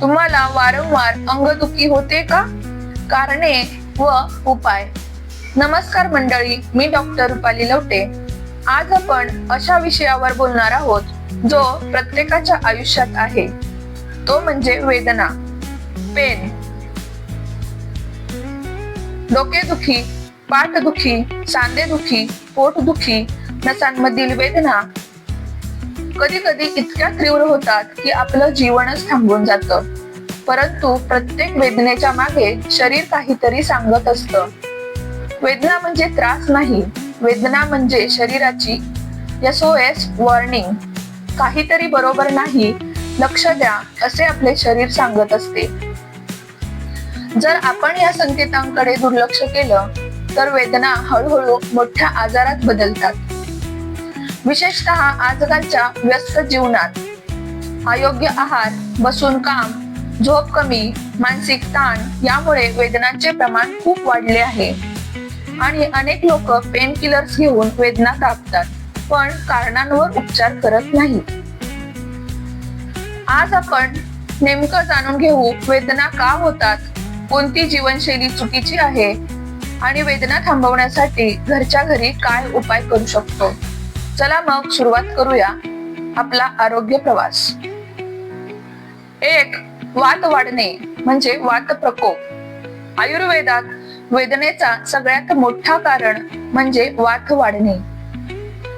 तुम्हाला वारंवार अंगदुखी होते का? कारणे व उपाय. नमस्कार मंडळी मी डॉक्टर रुपाली लवटे. आज आपण अशा विषयावर बोलणार आहोत जो प्रत्येकाच्या आयुष्यात आहे. तो म्हणजे वेदना. पेन. डोकेदुखी पाठदुखी सांधेदुखी पोटदुखी नसांमधील वेदना कधी कधी इतक्या तीव्र होतात की आपलं जीवनच थांबून जातं. परंतु प्रत्येक वेदनेच्या मागे शरीर काहीतरी सांगत असतं. वेदना म्हणजे त्रास नाही. वेदना म्हणजे शरीराची एस वॉर्निंग काहीतरी बरोबर नाही लक्ष द्या असे आपले शरीर सांगत असते. जर आपण या संकेतांकडे दुर्लक्ष केलं तर वेदना हळूहळू मोठ्या आजारात बदलतात. विशेषतः आजकालच्या व्यस्त जीवनात अयोग्य आहार बसून काम झोप कमी मानसिक ताण यामुळे वेदनांचे प्रमाण खूप वाढले आहे. आणि अनेक लोक पेन किलर्स घेऊन वेदना कापतात पण कारणांवर उपचार करत नाहीत आज आपण नेमकं जाणून घेऊ वेदना का होतात कोणती जीवनशैली चुकीची आहे आणि वेदना थांबवण्यासाठी घरच्या घरी काय उपाय करू शकतो? चला मग सुरुवात करूया आपला आरोग्य प्रवास. एक वात वाढणे म्हणजे वात प्रकोप. आयुर्वेदात वेदनेचा सगळ्यात मोठा कारण म्हणजे वात वाढणे.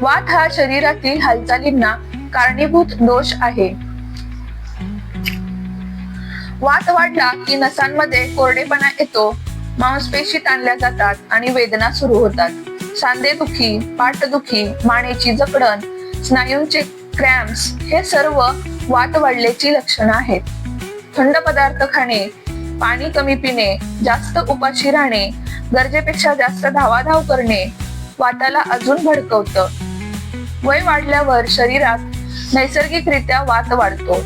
वात हा शरीरातील हालचालींना कारणीभूत दोष आहे. वात वाढला की नसांमध्ये कोरडेपणा येतो मांसपेशी ताणल्या जातात आणि वेदना सुरू होतात. सांधेदुखी पाठदुखी मानेची जकडण स्नायूंचे क्रॅम्प्स हे सर्व वात वाढल्याची लक्षणं आहेत. थंड पदार्थ खाणे पाणी कमी पिणे जास्त उपाशी राहणे गरजेपेक्षा जास्त धावाधाव करणे वाताला अजून भडकवतं. वय वाढल्यावर शरीरात नैसर्गिकरित्या वात वाढतो.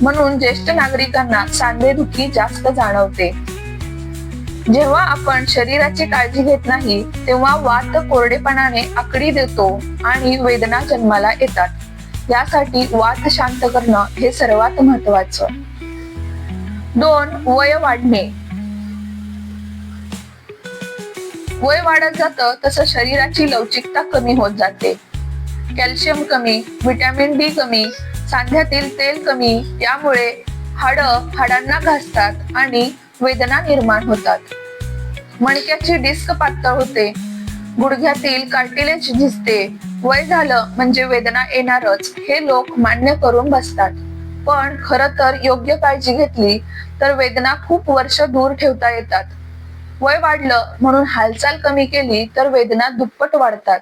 म्हणून ज्येष्ठ नागरिकांना सांधेदुखी जास्त जाणवते. जेव्हा आपण शरीराची काळजी घेत नाही तेव्हा वात कोरडेपणाने आकडी देतो आणि वेदना जन्माला येतात. यासाठी वात शांत करणं हे सर्वात महत्वाचं दोन वय वाढणे. वय वाढत जातं तसं शरीराची लवचिकता कमी होत जाते. कॅल्शियम कमी व्हिटॅमिन डी कमी सांध्यातील तेल कमी यामुळे हाड हाडांना घासतात आणि वेदना निर्माण होतात. मणक्याची डिस्क पातळ होते. गुडघ्यातील कार्टिलेज झिजते. वय झालं म्हणजे वेदना येणारच हे लोक मान्य करून बसतात. पण खर तर योग्य काळजी घेतली तर वेदना खूप वर्ष दूर ठेवता येतात. वय वाढलं म्हणून हालचाल कमी केली तर वेदना दुप्पट वाढतात.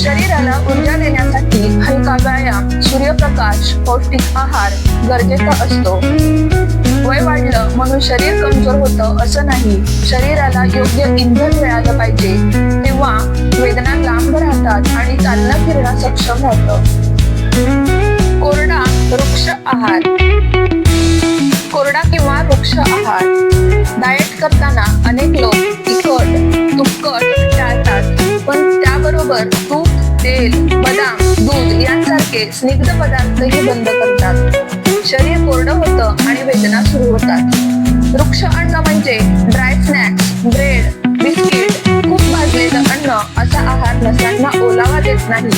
शरीराला ऊर्जा देण्यासाठी हलका व्यायाम सूर्यप्रकाश पौष्टिक आहार गरजेचा असतो. वय वाढलं म्हणून शरीर कमजोर होतं असं नाही. शरीराला योग्य इंधन मिळालं पाहिजे. तेव्हा वेदना लांब राहतात आणि चालणं फिरणं सक्षम होतं. कोरडा वृक्ष आहार. कोरडा किंवा वृक्ष आहार. डाएट करताना अनेक लोक तिखट तुपकट टाळतात. पण त्याबरोबर तूप तेल बदाम दूध यांसारखे स्निग्ध पदार्थही बंद करतात. शरीर कोरडं होतं आणि वेदना सुरू होतात. वृक्ष अन्न म्हणजे ड्राय स्नॅक्स ब्रेड बिस्किट खूप भाजलेलं अन्न असा आहार नसांना ओलावा देत नाही.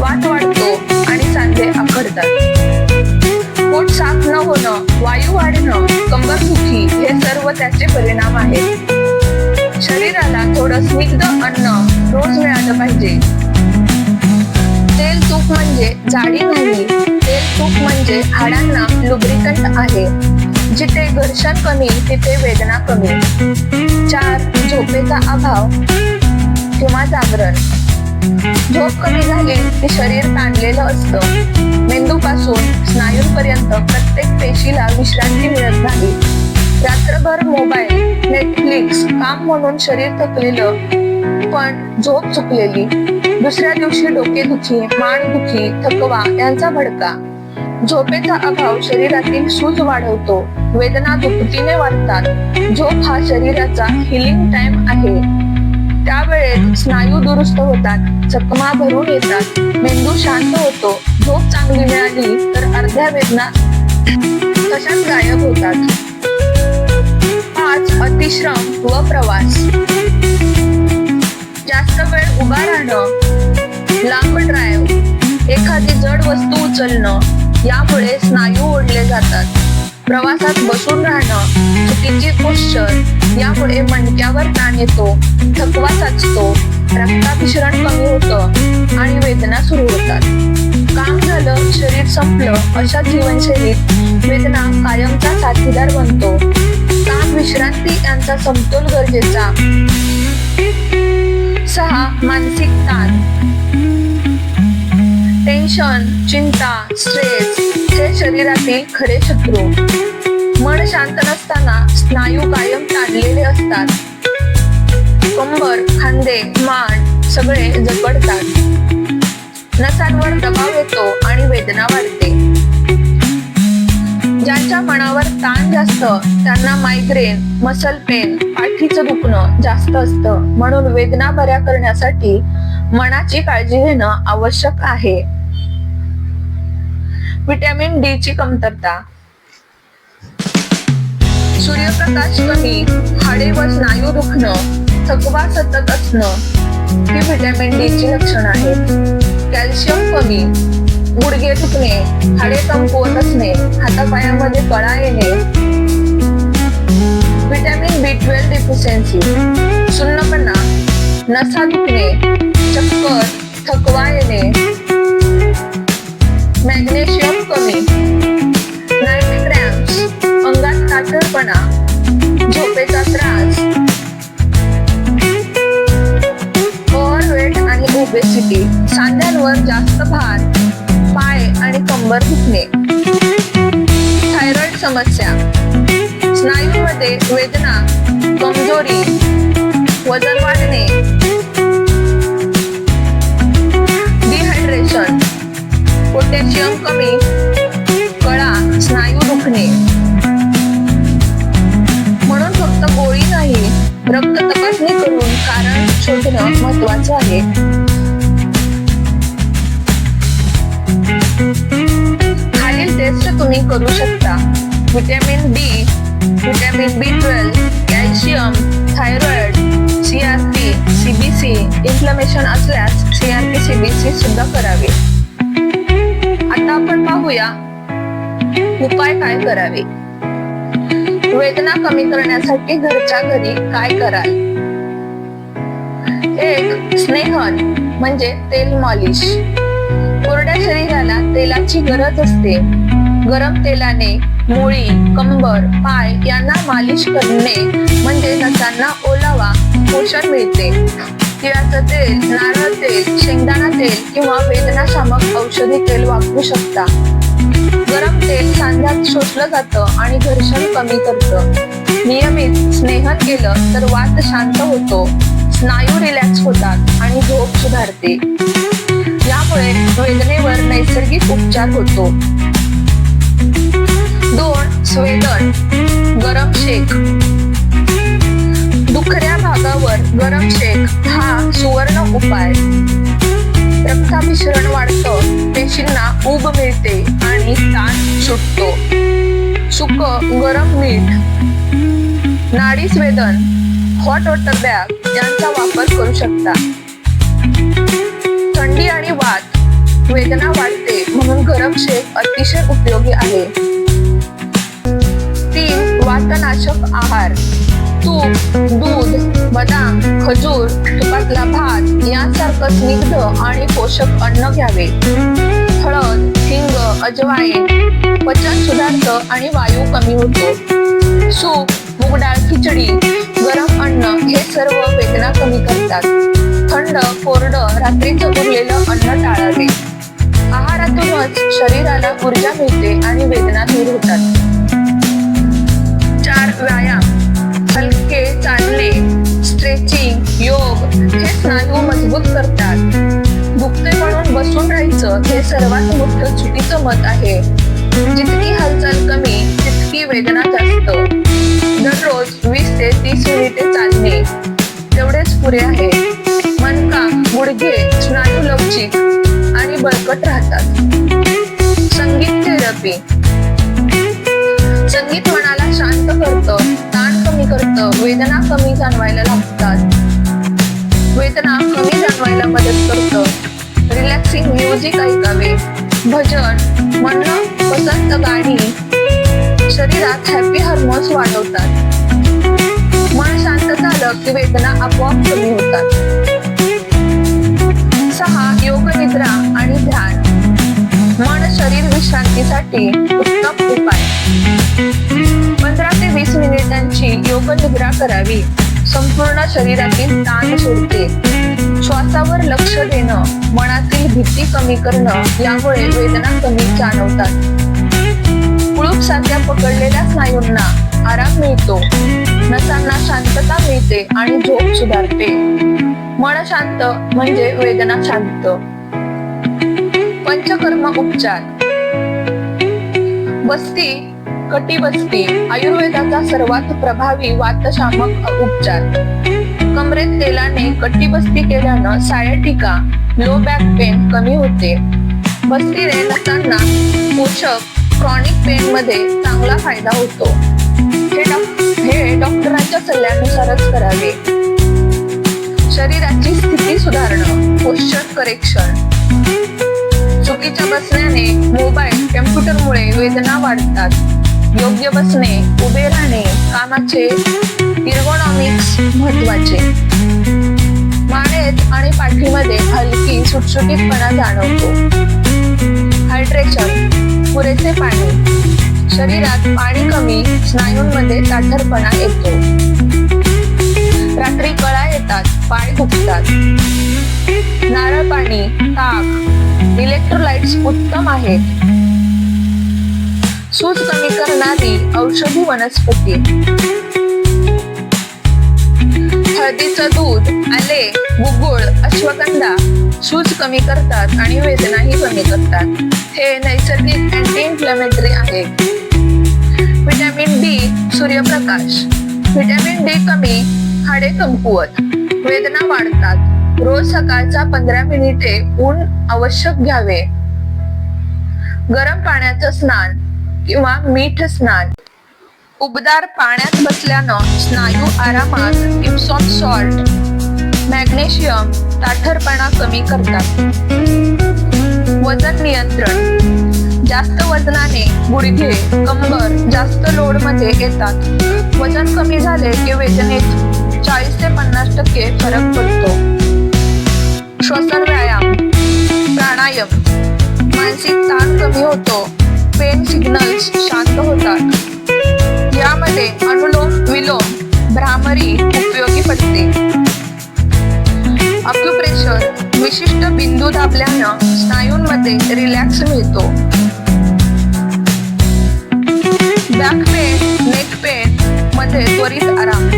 वाट वाढतो आणि सांधे आखडतात. पोट साफ न होणं वायू वाढणं कंबर दुखी हे सर्व त्याचे परिणाम आहेत. शरीराला थोडं स्निग्ध अन्न रोज मिळालं पाहिजे. तेल तूप म्हणजे जाडी नाही तेल तूप म्हणजे हाडांना लुब्रिकंट आहे. जिथे घर्षण कमी तिथे वेदना कमी. चार झोपेचा अभाव किंवा जागरण. झोप कमी झाली की शरीर ताणलेलं असतं. मेंदूपासून स्नायूंपर्यंत प्रत्येक पेशीला विश्रांती मिळत नाही. रात्रभर मोबाईल नेटफ्लिक्स काम म्हणून शरीर थकलेलं पण झोप चुकलेली. दुसऱ्या दिवशी डोकेदुखी मानदुखी थकवा यांचा भडका. झोपेचा अभाव शरीरातील सूज वाढवतो. वेदना दुपटीने वाढतात. झोप हा शरीराचा हिलिंग टाइम आहे. त्यावेळेत स्नायू दुरुस्त होतात चकमा भरून येतात मेंदू शांत होतो. झोप चांगली मिळाली तर अर्ध्या वेदना तशाच गायब होतात. पाच अतिश्रम व प्रवास. उभा राहणं लांब ड्राईव्ह एखादी जड वस्तू उचलणं यामुळे स्नायू ओढले जातात. प्रवासात बसून राहणं चुकीची पोश्चर यामुळे मणक्यावर ताण येतो थकवा साचतो रक्ताभिसरण कमी होतं आणि वेदना सुरू होतात. काम झालं शरीर संपलं अशा जीवनशैलीत वेदना कायमचा साथीदार बनतो. काम विश्रांती यांचा समतोल गरजेचा. सहा मानसिक ताण. टेन्शन चिंता स्ट्रेस हे शरीरातील खरे शत्रू. मन शांत नसताना स्नायू कायम ताणलेले असतात. कंबर खांदे मान सगळे जकडतात नसांवर दबाव येतो आणि वेदना वाढते. ज्यांच्या मनावर ताण जास्त त्यांना मायग्रेन मसल पेन पाठीचं दुखणं जास्त असतं. म्हणून वेदना बऱ्या करण्यासाठी मनाची काळजी घेणं आवश्यक आहे. विटॅमिन डी ची कमतरता. सूर्यप्रकाश कमी हाडे व स्नायू दुखणं थकवा सतत असणं ही व्हिटॅमिन डी ची लक्षण आहेत. कॅल्शियम कमी गुडघे दुखणे हाडे कमकुवत असणे हातापायामध्ये कळा येणे. व्हिटॅमिन बी ट्वेल्व डिफिशियन्सी सुन्नपणा नसा दुखणे चक्कर थकवा येणे. मॅग्नेशियम कमी नाईट क्रॅम्प्स अंगात ताठरपणा झोपेचा त्रास. ओव्हरवेट आणि ओबेसिटी सांध्यांवर जास्त भार. समस्या. स्नायूमध्ये वेदना कमजोरी वजन वाढणे. डिहायड्रेशन पोटॅशियम कमी कळा स्नायू दुखणे. म्हणून फक्त गोळी नाही रक्त तपासणी करून कारण शोधणं महत्वाचं आहे. खालील टेस्ट तुम्ही करू शकता. Vitamin D vitamin B twelve calcium thyroid CRP CBC inflammation असल्यास सीआरपी सीबीसी सुद्धा करावे. आता आपण पाहूया उपाय काय करावे. वेदना कमी करण्यासाठी घरच्या घरी काय कराल? एक स्नेहन म्हणजे तेल मॉलिश. कोरड्या शरीराला तेलाची गरज असते. गरम तेलाने मुळी कंबर पाय यांना मालिश करणे म्हणजे नसांना ओलावा पोषण मिळते. तिळाचं तेल नारळ तेल शेंगदाणा तेल किंवा वेदनाशामक औषधी तेल वापरू शकता. गरम तेल सांध्यात शोषलं जातं आणि घर्षण कमी करतं. नियमित स्नेहन केलं तर वात शांत होतो स्नायू रिलॅक्स होतात आणि झोप सुधारते. यामुळे वेदनेवर नैसर्गिक उपचार होतो. दोन स्वेदन गरम शेक. दुखऱ्या भागावर गरम शेक हा सुवर्ण उपाय. रक्ताभिसरण वाढतं पेशींना ऊब मिळते आणि ताण सुटतो. सुक गरम मीठ. नाडी स्वेदन हॉट वॉटर बॅग यांचा वापर करू शकता. थंडी आणि वात वेदना वाढते म्हणून गरम शेक अतिशय उपयोगी आहे. वातनाशक आहार. तूप दूध बदाम खजूर तुपातला भात यांसारखं स्निग्ध आणि पोषक अन्न घ्यावे. हळद हिंग अजवाईन पचन सुधारतं आणि वायू कमी होतो. सूप मुगडाळ खिचडी गरम अन्न हे सर्व वेदना कमी करतात. थंड कोरडं रात्रीचं उरलेलं अन्न टाळावे. आहारातूनच शरीराला ऊर्जा मिळते आणि वेदना दूर होतात. व्यायाम हलके चालणे स्ट्रेचिंग योग हे स्नायू मजबूत करतात. दुखते म्हणून बसून राहायचं हे सर्वात मोठं चुकीचं मत आहे. जितकी हालचाल कमी तितकी वेदना जास्त. दररोज वीस ते तीस मिनिटे चालणे तेवढेच पुरे आहे. मनका गुडघे स्नायू लवचिक आणि बळकट राहतात. संगीत थेरपी वेदना कमी जाणवायला लागतात. वेदना कमी जाणवायला मदत करतं. रिलॅक्सिंग म्युझिक ऐकावे. भजन म्हणणं पसंत गाणी. शरीरात हॅपी हार्मोन्स वाढवतात. मन शांत झालं की वेदना आपोआप कमी होतात. सहा योग निद्रा आणि ध्यान. मन शरीर विश्रांतीसाठी उत्तम उपाय. निद्रा करावी. संपूर्ण शरीरातील ताण सोडते. श्वासावर लक्ष देणं मनातील भीती कमी करणं यामुळे वेदना कमी जाणवतात. कुळूप साध्या पकडलेल्या स्नायूंना आराम मिळतो. नसांना शांतता मिळते आणि झोप सुधारते. मन शांत म्हणजे वेदना शांत. पंचकर्म उपचार. बस्ती कटिबस्ती आयुर्वेदाचा सर्वात प्रभावी वातशामक उपचार. कमरेत तेलाने कटिबस्ती केल्यानं सायटिका लो बॅक पेन कमी होते. बस्तीने नसांना पोषक क्रॉनिक पेन मध्ये चांगला फायदा होतो. हे हे डॉक्टरांच्या सल्ल्यानुसारच करावे. शरीराची स्थिती सुधारणं पोश्चर करेक्शन चुकीच्या बसण्याने मोबाईल कम्प्युटरमुळे वेदना वाढतात. योग्य बसणे उभे राहणे कामाचे इर्गोनॉमिक्स महत्त्वाचे मानेत आणि पाठीमध्ये हलकी सुटसुटीतपणा जाणवतो. हायड्रेशन पुरेसे पाणी. शरीरात पाणी कमी स्नायूंमध्ये ताठरपणा येतो. रात्री कळा येतात पाय दुखतात. नारळ पाणी ताक. इलेक्ट्रोलाइट्स उत्तम आहेत. सूज कमी करणारी औषधी वनस्पती. हळदीचं दूध आले गुगुळ अश्वगंधा सूज कमी करतात आणि वेदनाही कमी करतात. हे नैसर्गिक अँटी इन्फ्लेमेटरी आहे. व्हिटॅमिन डी सूर्यप्रकाश. व्हिटॅमिन डी कमी हाडे कमकुवत. वेदना वाढतात. रोज सकाळचा पंधरा मिनिटे ऊन आवश्यक घ्यावे. गरम पाण्याचं स्नान. किंवा मीठ स्नान. उबदार पाण्यात बसल्यानं स्नायू आरामात इप्सॉन सॉल्ट मॅग्नेशियम ताठरपणा कमी करतात. वजन नियंत्रण. जास्त वजनाने गुडघे कंबर जास्त लोडमध्ये येतात. वजन कमी झाले की वेदनेत चाळीस ते पन्नास टक्के फरक पडतो. श्वसन व्यायाम प्राणायाम. मानसिक ताण कमी होतो. पेन सिग्नल्स शांत होतात. यामध्ये अनुलोम विलोम भ्रामरी उपयोगी पडते. अक्युप्रेशर विशिष्ट बिंदू दाबल्यानं स्नायूंमध्ये रिलॅक्स मिळतो. बॅक पेन नेक पेन मध्ये त्वरित आराम.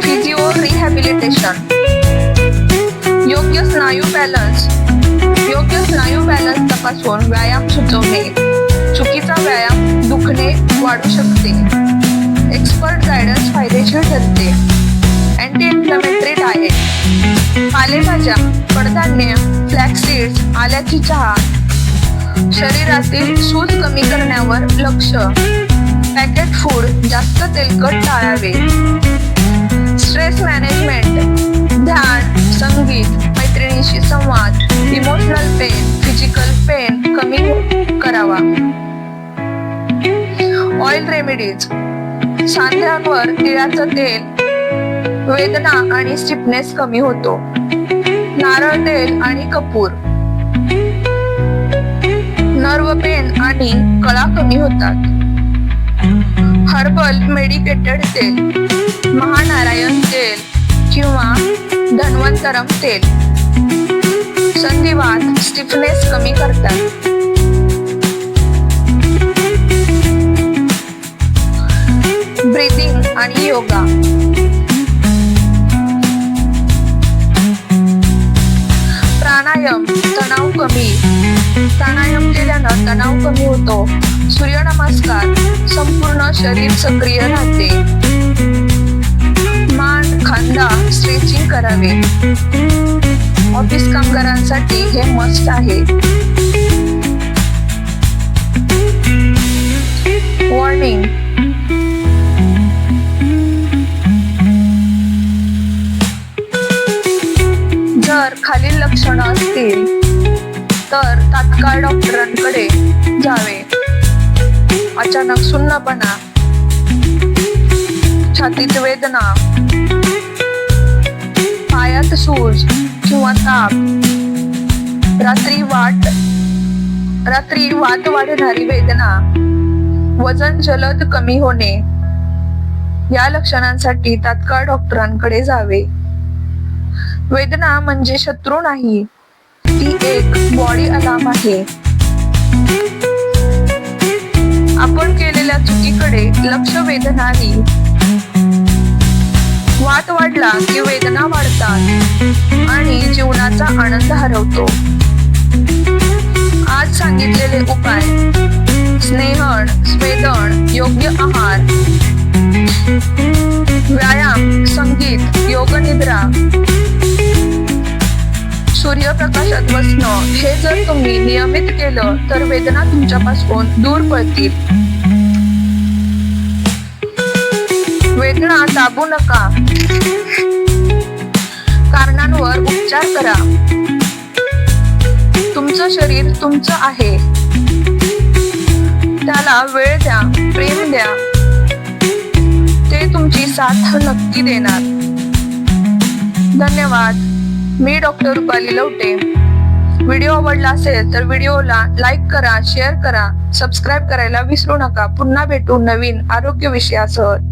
फिजिओ रिहॅबिलिटेशन योग्य स्नायू बॅलन्स योग्य स्नायू बॅलन्स तपासून व्यायाम सुचवणे चुकीचा व्यायाम दुखणे वाढू शकते. एक्सपर्ट गायडन्स फायदेशीर ठरते. अँटी इन्फ्लमेटरी डाएट पालेभाज्या कडधान्य फ्लॅक्सीड्स आल्याची चहा. शरीरातील सूज कमी करण्यावर लक्ष. पॅकेट फूड जास्त तेलकट टाळावे. स्ट्रेस मॅनेजमेंट ध्यान संगीत मैत्रिणीशी संवाद इमोशनल पेन फिजिकल पेन कमी करावा. ऑइल रेमेडीज सांध्यांवर तिळाचं तेल वेदना आणि स्टिफनेस कमी होतो. नारळ तेल आणि कपूर. नर्व पेन आणि कळा कमी होतात. हर्बल मेडिकेटेड तेल महानारायण तेल किंवा धन्वंतरम तेल. संधिवात स्टिफनेस कमी करतात. ब्रीदिंग आणि योगा. प्राणायाम तणाव कमी. प्राणायाम केल्यानं तणाव कमी होतो. सूर्यनमस्कार संपूर्ण शरीर सक्रिय राहते. मान खांदा स्ट्रेचिंग करावे. ऑफिस कामगारांसाठी हे मस्त आहे. वॉर्निंग जर खालील लक्षणं असतील तर तात्काळ डॉक्टरांकडे जावे. अचानक सुन्नपणा छातीत वेदना पायात सूज किंवा ताप रात्री वाट रात्री वाट वाढणारी वेदना वजन जलद कमी होणे या लक्षणांसाठी तात्काळ डॉक्टरांकडे जावे. वेदना म्हणजे शत्रू नाही ती एक बॉडी अलार्म आहे. आपण केलेल्या चुकीकडे लक्ष वेदनानी वात वाढला की वेदना वाढतात आणि जीवनाचा आनंद हरवतो. आज सांगितलेले उपाय स्नेहन स्वेदन योग्य आहार व्यायाम संगीत योग निद्रा सूर्यप्रकाशात बसणं हे जर तुम्ही नियमित केलं तर वेदना तुमच्यापासून दूर पळतील वेदना दाबू नका. कारणांवर उपचार करा. तुमचं शरीर तुमचं आहे. त्याला वेळ द्या प्रेम द्या. ते तुमची साथ नक्की देणार. धन्यवाद. मी डॉक्टर रुपाली लवटे. व्हिडिओ आवडला असेल तर व्हिडिओला लाईक करा शेअर करा सबस्क्राईब करायला विसरू नका. पुन्हा भेटू नवीन आरोग्य विषयासह.